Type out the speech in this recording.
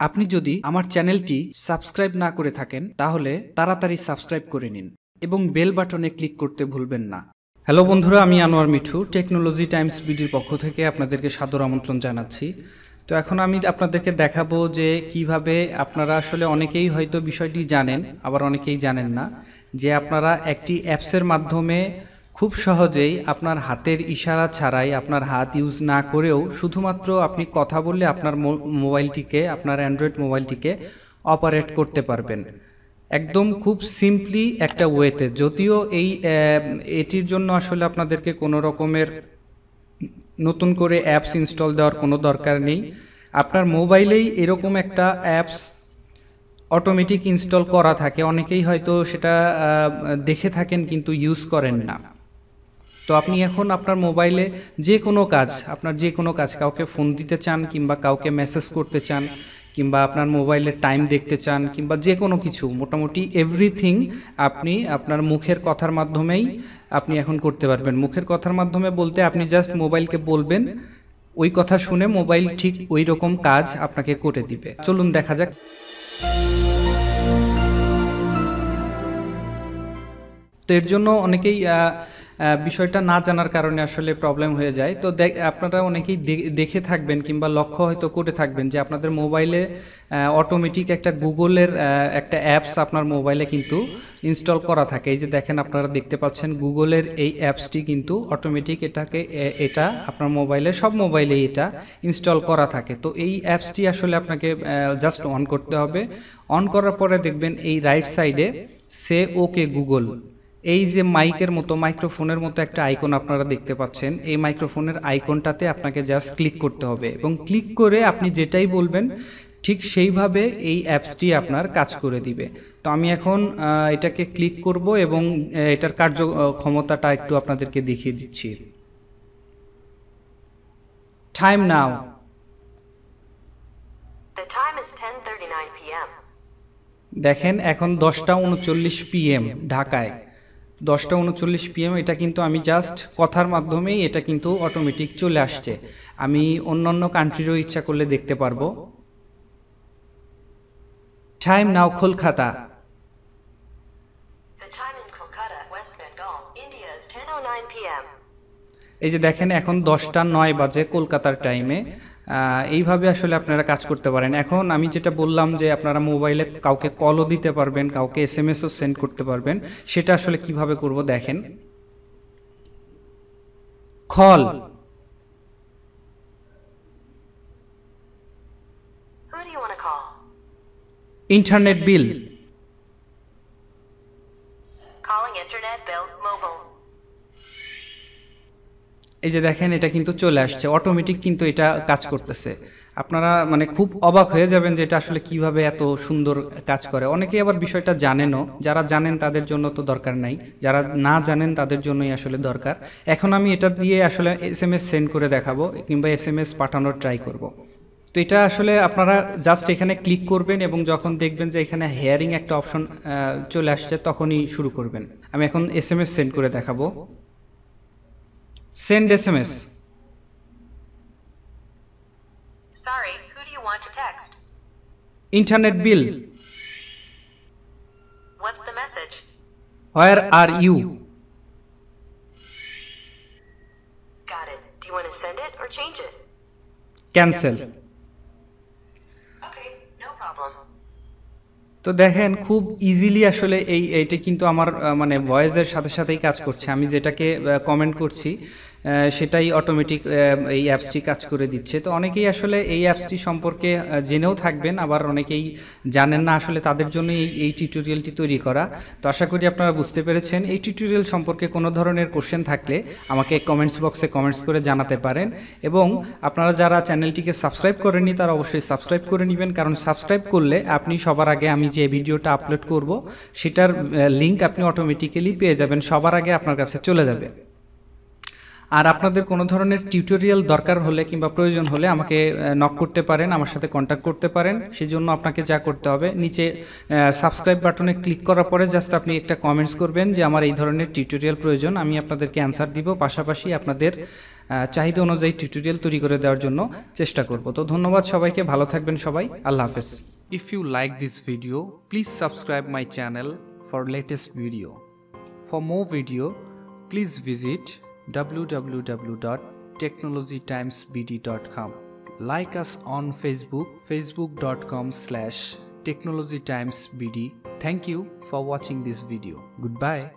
আপনি যদি আমার চ্যানেলটি সাবস্ক্রাইব না করে থাকেন, তাহলে তাড়াতাড়ি সাবস্ক্রাইব করে নিন এবং বেল বাটনে ক্লিক করতে ভুলবেন না। হ্যালো বন্ধুরা, আমি আনোয়ার মিঠু, টেকনোলজি টাইমস বিডির পক্ষ থেকে আপনাদেরকে সাদর আমন্ত্রণ জানাচ্ছি। তো এখন আমি আপনাদেরকে দেখাবো যে কীভাবে আপনারা আসলে অনেকেই হয়তো বিষয়টি জানেন, আবার অনেকেই জানেন না, যে আপনারা একটি অ্যাপসের মাধ্যমে খুব সহজেই আপনার হাতের ইশারা ছাড়াই আপনার হাত ইউজ না করেও শুধুমাত্র আপনি কথা বললে আপনার মোবাইলটিকে, আপনার অ্যান্ড্রয়েড মোবাইলটিকে অপারেট করতে পারবেন। একদম খুব সিম্পলি একটা ওয়েতে যদিও এই এটির জন্য আসলে আপনাদেরকে কোনো রকমের নতুন করে অ্যাপস ইনস্টল দেওয়ার কোনো দরকার নেই। আপনার মোবাইলেই এরকম একটা অ্যাপস অটোমেটিক ইনস্টল করা থাকে। অনেকেই হয়তো সেটা দেখে থাকেন কিন্তু ইউজ করেন না। তো আপনি এখন আপনার মোবাইলে যে কোনো কাজ, আপনার যে কোনো কাজ, কাউকে ফোন দিতে চান কিংবা কাউকে মেসেজ করতে চান কিংবা আপনার মোবাইলে টাইম দেখতে চান কিংবা যে কোনো কিছু, মোটামুটি এভরিথিং আপনি আপনার মুখের কথার মাধ্যমেই আপনি এখন করতে পারবেন। মুখের কথার মাধ্যমে বলতে আপনি জাস্ট মোবাইলকে বলবেন, ওই কথা শুনে মোবাইল ঠিক ওই রকম কাজ আপনাকে করে দিবে। চলুন দেখা যাক। তো এর জন্য অনেকেই বিষয়টা না জানার কারণে আসলে প্রবলেম হয়ে যায়। তো আপনারা অনেকেই দেখে থাকবেন কিংবা লক্ষ্য হয়তো করে থাকবেন যে আপনাদের মোবাইলে অটোমেটিক একটা গুগলের একটা অ্যাপস আপনার মোবাইলে কিন্তু ইনস্টল করা থাকে। এই যে দেখেন আপনারা দেখতে পাচ্ছেন গুগলের এই অ্যাপসটি কিন্তু অটোমেটিক এটাকে এটা আপনার মোবাইলে সব মোবাইলে এটা ইনস্টল করা থাকে। তো এই অ্যাপসটি আসলে আপনাকে জাস্ট অন করতে হবে। অন করার পরে দেখবেন এই রাইট সাইডে সে ওকে গুগল এই যে মাইকের মতো মাইক্রোফোনের মতো একটা আইকন আপনারা দেখতে পাচ্ছেন এই মাইক্রোফোনের আইকনটাতে আপনাকে জাস্ট ক্লিক করতে হবে এবং ক্লিক করে আপনি যেটাই বলবেন ঠিক সেইভাবে এই অ্যাপসটি আপনার কাজ করে দিবে। তো আমি এখন এটাকে ক্লিক করব এবং এটার কার্য ক্ষমতাটা একটু আপনাদেরকে দেখিয়ে দিচ্ছি। Time now The time is 10:39 p.m. দেখেন এখন দশটা উনচল্লিশ পিএম ঢাকায়। দশটা উনচল্লিশ পিএম এটা কিন্তু আমি জাস্ট কথার মাধ্যমেই এটা কিন্তু অটোমেটিক চলে আসছে। আমি অন্যান্য কান্ট্রিরও ইচ্ছা করলে দেখতে পারব। Time now Kolkata The time in Kolkata, West Bengal, India is 10:09 p.m. এই যে দেখেন এখন দশটা নয় বাজে কলকাতার টাইমে এইভাবে আসলে আপনারা কাজ করতে পারেন। এখন আমি যেটা বললাম যে আপনারা মোবাইলে কাউকে কলও দিতে পারবেন কাউকে এস এম এসও সেন্ড করতে পারবেন। সেটা আসলে কীভাবে করব দেখেন। Call? Internet bill Calling internet bill, এই যে দেখেন, এটা কিন্তু চলে আসছে। অটোমেটিক কিন্তু এটা কাজ করতেছে। আপনারা মানে খুব অবাক হয়ে যাবেন যে এটা আসলে কীভাবে এত সুন্দর কাজ করে। অনেকেই আবার বিষয়টা জানেনও। যারা জানেন তাদের জন্য তো দরকার নাই। যারা না জানেন তাদের জন্যই আসলে দরকার। এখন আমি এটা দিয়ে আসলে এস এম এস সেন্ড করে দেখাবো কিংবা এস এম এস পাঠানোর ট্রাই করব। তো এটা আসলে আপনারা জাস্ট এখানে ক্লিক করবেন এবং যখন দেখবেন যে এখানে হেয়ারিং একটা অপশন চলে আসছে, তখনই শুরু করবেন। আমি এখন এস এম এস সেন্ড করে দেখাবো। Send SMS. Sorry, who do you want to text? Internet bill. What's the message? Where are you? Got it. Do you want to send it or change it? Cancel. Okay, no problem. তো দেখেন, খুব easily আসলে এই, এইটা কিন্তু আমার মানে ভয়েসের সাথে সাথেই কাজ করছে। আমি যেটাকে কমেন্ট করছি সেটাই অটোমেটিক এই অ্যাপসটি কাজ করে দিচ্ছে। তো অনেকেই আসলে এই অ্যাপসটি সম্পর্কে জেনেও থাকবেন, আবার অনেকেই জানেন না আসলে তাদের জন্য এই এই টিউটোরিয়ালটি তৈরি করা। তো আশা করি আপনারা বুঝতে পেরেছেন। এই টিউটোরিয়াল সম্পর্কে কোনো ধরনের কোশ্চেন থাকলে আমাকে কমেন্টস বক্সে কমেন্টস করে জানাতে পারেন। এবং আপনারা যারা চ্যানেলটিকে সাবস্ক্রাইব করেননি, তারা অবশ্যই সাবস্ক্রাইব করে নেবেন। কারণ সাবস্ক্রাইব করলে আপনি সবার আগে আমি যে ভিডিওটা আপলোড করব, সেটার লিংক আপনি অটোমেটিক্যালি পেয়ে যাবেন। সবার আগে আপনার কাছে চলে যাবে। আর আপনাদের কোনো ধরনের টিউটোরিয়াল দরকার হলে কিংবা প্রয়োজন হলে আমাকে নক করতে পারেন, আমার সাথে কন্ট্যাক্ট করতে পারেন। সেই জন্য আপনাকে যা করতে হবে, নিচে সাবস্ক্রাইব বাটনে ক্লিক করার পরে জাস্ট আপনি একটা কমেন্টস করবেন যে আমার এই ধরনের টিউটোরিয়াল প্রয়োজন, আমি আপনাদেরকে অ্যান্সার দিব, পাশাপাশি আপনাদের চাহিদা অনুযায়ী টিউটোরিয়াল তৈরি করে দেওয়ার জন্য চেষ্টা করব। তো ধন্যবাদ সবাইকে, ভালো থাকবেন সবাই, আল্লাহ হাফেজ। If you like this video please subscribe my channel for latest video for more video please visit www.technologytimesbd.com. Like us on Facebook, facebook.com slash technologytimesbd. Thank you for watching this video. Goodbye.